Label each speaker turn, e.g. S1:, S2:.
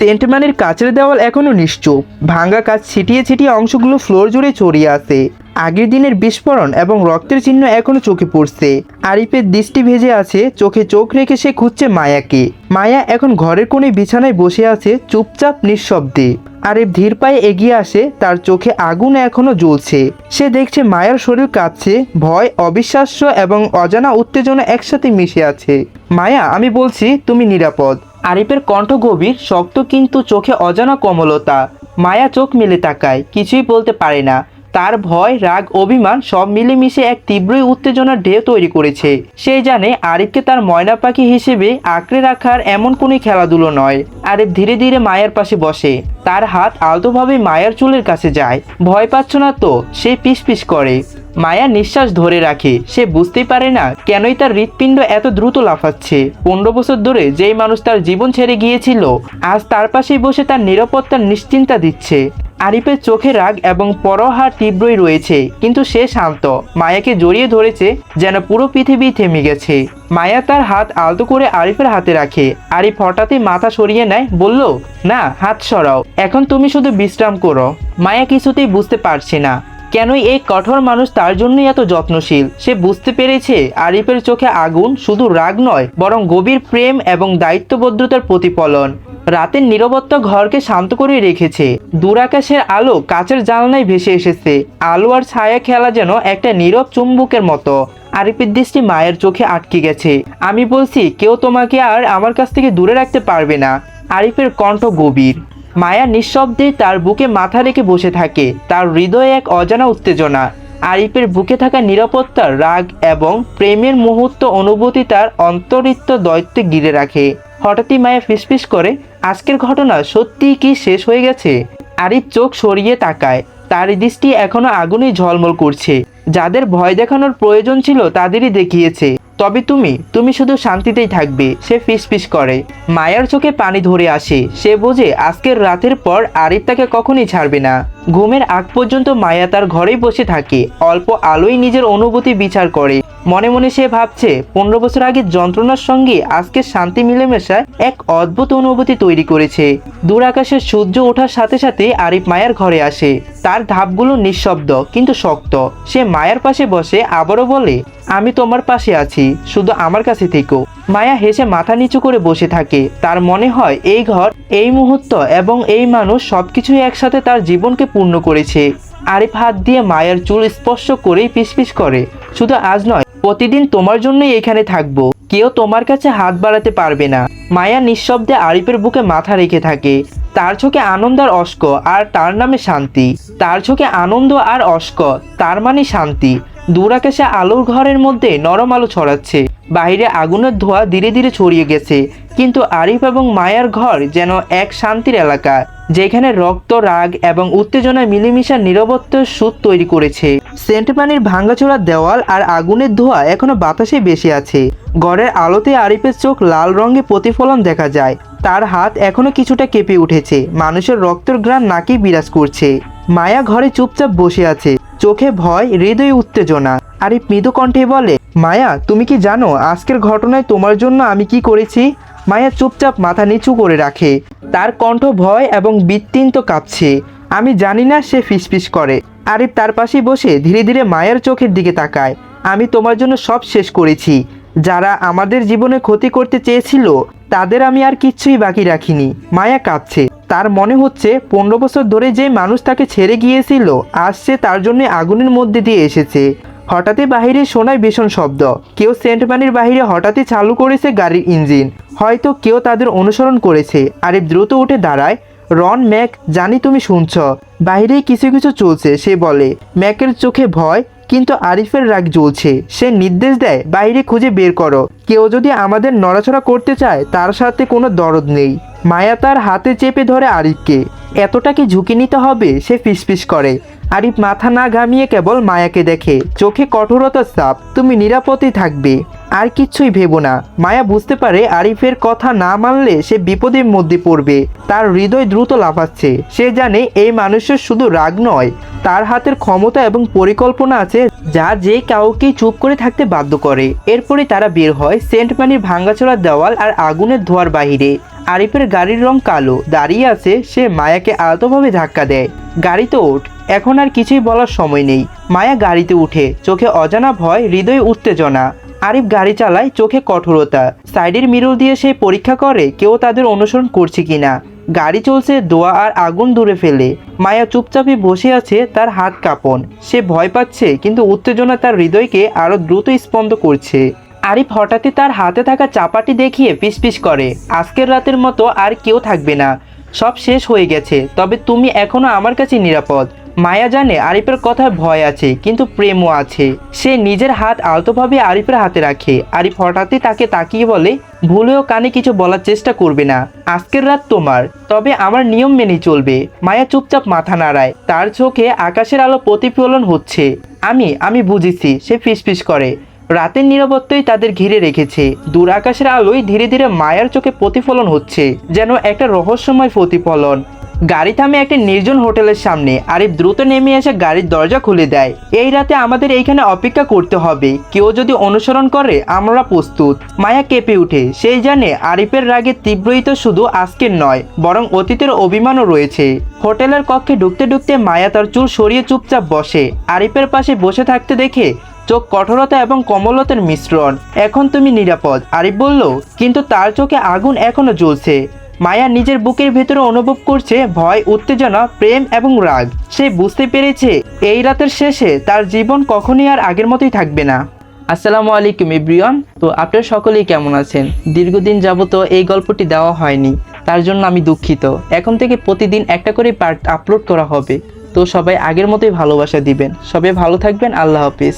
S1: সেন্টম্যানের কাচের দেওয়াল এখনও নিশ্চুপ। ভাঙ্গা কাচ ছিটিয়ে ছিটিয়ে অংশগুলো ফ্লোর জুড়ে ছড়িয়ে আছে। আগের দিনের বিস্ফোরণ এবং রক্তের চিহ্ন এখনও চোখে পড়ছে। আরিফের দৃষ্টি ভেজে আছে, চোখে চোখ রেখে সে খুঁজছে মায়াকে। মায়া এখন ঘরের কোণে বিছানায় বসে আছে চুপচাপ নিঃশব্দে। আরিফ ধীর পায়ে এগিয়ে আসে, তার চোখে আগুন এখনও জ্বলছে। সে দেখছে মায়ার শরীর কাঁপছে, ভয়, অবিশ্বাস্য এবং অজানা উত্তেজনা একসাথে মিশে আছে। মায়া, আমি বলছি, তুমি নিরাপদ। আরিফের কণ্ঠ গভীর, শক্ত কিন্তু চোখে অজানা কমলতা। মায়া চোখ মেলে তাকায়, কিছুই বলতে পারে না। তার ভয়, রাগ, অভিমান সব মিলেমিশে এক তীব্রই উত্তেজনার ঢেউ তৈরি করেছে। সে জানে আরিফকে তার ময়না পাখি হিসেবে আঁকড়ে রাখার এমন কোনো খেলাধুলো নয়। আরিফ ধীরে ধীরে মায়ের পাশে বসে। তার হাত আলতোভাবে মায়ের চুলের কাছে যায়। ভয় পাচ্ছ না তো, সে পিস করে। মায়া নিঃশ্বাস ধরে রাখে। সে বুঝতেই পারে না কেনই তার হৃৎপিণ্ড এত দ্রুত লাফাচ্ছে। পনেরো বছর ধরে যেই মানুষ তার জীবন ছেড়ে গিয়েছিল, আজ তার পাশেই বসে তার নিরাপত্তার নিশ্চিন্তা দিচ্ছে। আরিফের চোখে রাগ এবং পরহার তীব্রই রয়েছে, কিন্তু সে শান্ত। মায়াকে জড়িয়ে ধরেছে যেন পুরো পৃথিবী থেমে গেছে। মায়া তার হাত আলতো করে আরিফের হাতে রাখে। আরিফ হঠাৎই মাথা সরিয়ে নেয়, বলল, না, হাত সরাও। এখন তুমি শুধু বিশ্রাম করো। মায়া কিছুতেই বুঝতে পারছে না। কেনই এই কঠোর মানুষ তার জন্যই এত যত্নশীল? সে বুঝতে পেরেছে আরিফের চোখে আগুন শুধু রাগ নয়, বরং গভীর প্রেম এবং দায়িত্ববদ্ধতার প্রতিফলন। রাতের নীরবত্ব ঘরকে শান্ত করে রেখেছে। দূরাকাশের আলো কাচের জানলায় ভেসে এসেছে। আলো আর ছায়া খেলা যেন একটা নীরব চুম্বকের মতো। আরিফের দৃষ্টি মায়ের চোখে আটকে গেছে। আমি বলছি, কেউ তোমাকে আর আমার কাছ থেকে দূরে রাখতে পারবে না। আরিফের কণ্ঠ গভীর। মায়া নিঃশব্দে তার বুকে মাথা রেখে বসে থাকে। তার হৃদয়ে এক অজানা উত্তেজনা। আরিফের বুকে থাকা নিরাপত্তার রাগ এবং প্রেমের মুহূর্ত অনুভূতি তার অন্তরিত্ব দৈত্যে ঘিরে রাখে। হঠাৎই মায়া ফিসফিস করে আজকের ঘটনা সত্যিই কি শেষ হয়ে গেছে? আরিফ চোখ সরিয়ে তাকায়। তার দৃষ্টি এখনও আগুনে ঝলমল করছে। যাদের ভয় দেখানোর প্রয়োজন ছিল তাদেরই দেখিয়েছে। তবে তুমি তুমি শুধু শান্তিতেই থাকবে, সে ফিসফিস করে। মায়ার চোখে পানি ধরে আসে। সে বোঝে আজকের রাতের পর আরিফ তাকে কখনই ছাড়বে না। ঘুমের আগ পর্যন্ত মায়া তার ঘরেই বসে থাকে। অল্প আলোই নিজের অনুভূতি বিচার করে। মনে মনে সে ভাবছে, পনেরো বছর আগে যন্ত্রণার সঙ্গে আজকে শান্তি মিলেমেশায় এক অদ্ভুত অনুভূতি তৈরি করেছে। দূর আকাশের সূর্য ওঠার সাথে সাথে আরিফ মায়ার ঘরে আসে। তার ধাপগুলো নিঃশব্দ কিন্তু শক্ত। সে মায়ের পাশে বসে আবারও বলে, আমি তোমার পাশে আছি, শুধু আমার কাছে থেকো। মায়া হেসে মাথা নিচু করে বসে থাকে। তার মনে হয় এই ঘর, এই মুহূর্ত এবং এই মানুষ সবকিছুই একসাথে তার জীবনকে পূর্ণ করেছে। আরিফ হাত দিয়ে মায়ের চুল স্পর্শ করেই পিসপিস করে। শুধু আজ নয় প্রতিদিন তোমার জন্যই এখানে থাকব। কেউ তোমার কাছে হাত বাড়াতে পারবে না। মায়া নিঃশব্দে আরিফের বুকে মাথা রেখে থাকে। তার চোখে আনন্দ আর অস্ক, আর তার নামে শান্তি। তার চোখে আনন্দ আর অস্ক, তার মানে শান্তি। দূর আকাশে আলোর ঘরের মধ্যে নরম আলো ছড়াচ্ছে। বাইরে আগুনের ধোঁয়া ধীরে ধীরে ছড়িয়ে গেছে। কিন্তু আরিফ এবং মায়ার ঘর যেন এক শান্তির এলাকা, যেখানে রক্ত, রাগ এবং উত্তেজনা মিলেমিশা নিরবত্বের সুদ তৈরি করেছে। সেন্ট পানির ভাঙ্গাচোরা দেওয়াল আর আগুনের ধোঁয়া এখনও বাতাসে বেশি আছে। ঘরের আলোতে আরিফের চোখ লাল রঙে প্রতিফলন দেখা যায়। তার হাত এখনও কিছুটা কেঁপে উঠেছে। মানুষের রক্তের গ্রাম নাকি বিরাজ করছে। মায়া ঘরে চুপচাপ বসে আছে। চোখে ভয়, হৃদয়ে উত্তেজনা। আরিফ মৃদু কণ্ঠে বলে, মায়া, তুমি কি জানো আজকের ঘটনায় তোমার জন্য আমি কি করেছি? মায়া চুপচাপ মাথা নিচু করে রাখে। তার কণ্ঠ ভয় এবং বিত্তিন্ত কাঁপছে। আমি জানি না, সে ফিসফিস করে। আরিফ তার পাশে বসে ধীরে ধীরে মায়ের চোখের দিকে তাকায়। আমি তোমার জন্য সব শেষ করেছি। যারা আমাদের জীবনে ক্ষতি করতে চেয়েছিল, তাদের আমি আর কিচ্ছুই বাকি রাখিনি। মায়া কাঁদছে তার মনে হচ্ছে, পনেরো বছর ধরে যে মানুষ তাকে ছেড়ে গিয়েছিল, আজ সে তার জন্য আগুনের মধ্যে দিয়ে এসেছে। হঠাৎই বাহিরে শোনায় ভীষণ শব্দ। কেউ সেন্ট পানির বাহিরে হঠাৎই চালু করেছে গাড়ির ইঞ্জিন। হয়তো কেউ তাদের অনুসরণ করেছে। আরে দ্রুত উঠে দাঁড়ায়। রন ম্যাক, জানি তুমি শুনছ। বাইরেই কিছু কিছু চলছে, সে বলে। ম্যাকের চোখে ভয় কিন্তু আরিফের রাগ জ্বলছে। সে নির্দেশ দেয়, বাইরে খুঁজে বের করো। কেউ যদি আমাদের নড়াচড়া করতে চায়, তার সাথে কোনো দরদ নেই। মায়া তার হাতে চেপে ধরে আরিফকে। এতটা কি ঝুঁকি নিতে হবে? সে ফিসফিস করে। আরিফ মাথা না ঘামিয়ে কেবল মায়াকে দেখে। চোখে কঠোরতার চাপ। তুমি নিরাপদেই থাকবে। আর কিচ্ছুই ভেবো না। মায়া বুঝতে পারে আরিফের কথা না মানলে সে বিপদের মধ্যে পড়বে। তার হৃদয় দ্রুত লাফাচ্ছে। সে জানে এই মানুষের শুধু রাগ নয়, তার হাতের ক্ষমতা এবং পরিকল্পনা আছে যা যে কাউকে চুপ করে থাকতে বাধ্য করে। এরপরে তারা বের হয় সেন্ট মানির ভাঙ্গাচোরা দেওয়াল আর আগুনের ধোয়ার বাহিরে। আরিফের গাড়ির রং কালো, দাঁড়িয়ে আছে সে মায়াকে আলতোভাবে ধাক্কা দেয়। গাড়িতে ওঠ, এখন আর কিছুই বলার সময় নেই। মায়া গাড়িতে উঠে, চোখে অজানা ভয়, হৃদয়ে উত্তেজনা। আরিফ গাড়ি চালায়, চোখে কঠোরতা। সাইডের মিরর দিয়ে সে পরীক্ষা করে কেউ তাদের অনুসরণ করছে কিনা। গাড়ি চলছে, দোয়া আর আগুন দূরে ফেলে। মায়া চুপচাপে বসে আছে, তার হাত কাঁপন। সে ভয় পাচ্ছে, কিন্তু উত্তেজনা তার হৃদয়কে আরও দ্রুত স্পন্দ করছে। আরিফ হঠাৎই তার হাতে থাকা চাপাটি দেখিয়ে পিসপিস করে, আজকের রাতের মতো আর কেউ থাকবে না। সব শেষ হয়ে গেছে। তবে তুমি এখনও আমার কাছে নিরাপদ। মায়া জানে আরিফের কথায় ভয় আছে, কিন্তু প্রেমও আছে। সে নিজের হাত আলতোভাবে আরিফের হাতে রাখে। আরিফ হঠাৎই তাকে তাকিয়ে বলে, ভুলেও কানে কিছু বলার চেষ্টা করবে না। আজকের রাত তোমার। তবে আমার নিয়ম মেনে চলবে। মায়া চুপচাপ মাথা নাড়ায়। তার চোখে আকাশের আলো প্রতিফলন হচ্ছে। আমি আমি বুঝেছি। সে ফিসফিস করে। রাতের নিরাপত্তাই তাদের ঘিরে রেখেছে। দূর আকাশের আলোয় ধীরে ধীরে মায়ার চোখে প্রতিফলন হচ্ছে, যেন একটা রহস্যময় প্রতিফলন। গাড়ি থামে একটি নির্জন হোটেলের সামনে আরিফ দ্রুত নেমে এসে গাড়ির দরজা খুলে দেয়। এই রাতে আমাদের এইখানে অপেক্ষা করতে হবে। কেউ যদি অনুসরণ করে, আমরা প্রস্তুত। মায়া কেঁপে উঠে সেই জানে আরিফের রাগে তীব্রই তো শুধু আজকের নয়, বরং অতীতের অভিমানও রয়েছে। হোটেলের কক্ষে ঢুকতে ঢুকতে মায়া তার চুল সরিয়ে চুপচাপ বসে। আরিফের পাশে বসে থাকতে দেখে চোখ কঠোরতা এবং কমলতার মিশ্রণ। এখন তুমি নিরাপদ আরিফ বলল। কিন্তু তার চোখে আগুন এখনও জ্বলছে। মায়া নিজের বুকের ভেতরে অনুভব করছে ভয়, উত্তেজনা, প্রেম এবং রাগ। সে বুঝতে পেরেছে এই রাতের শেষে তার জীবন কখনই আর আগের মতোই থাকবে না। আসসালামু আলাইকুম ইব্রিয়ন তো আপনারা সকলেই কেমন আছেন? দীর্ঘদিন যাবত এই গল্পটি দেওয়া হয়নি। তার জন্য আমি দুঃখিত। এখন থেকে প্রতিদিন একটা করে পার্ট আপলোড করা হবে। তো সবাই আগের মতোই ভালোবাসা দিবেন। সবাই ভালো থাকবেন। আল্লাহ হাফিজ।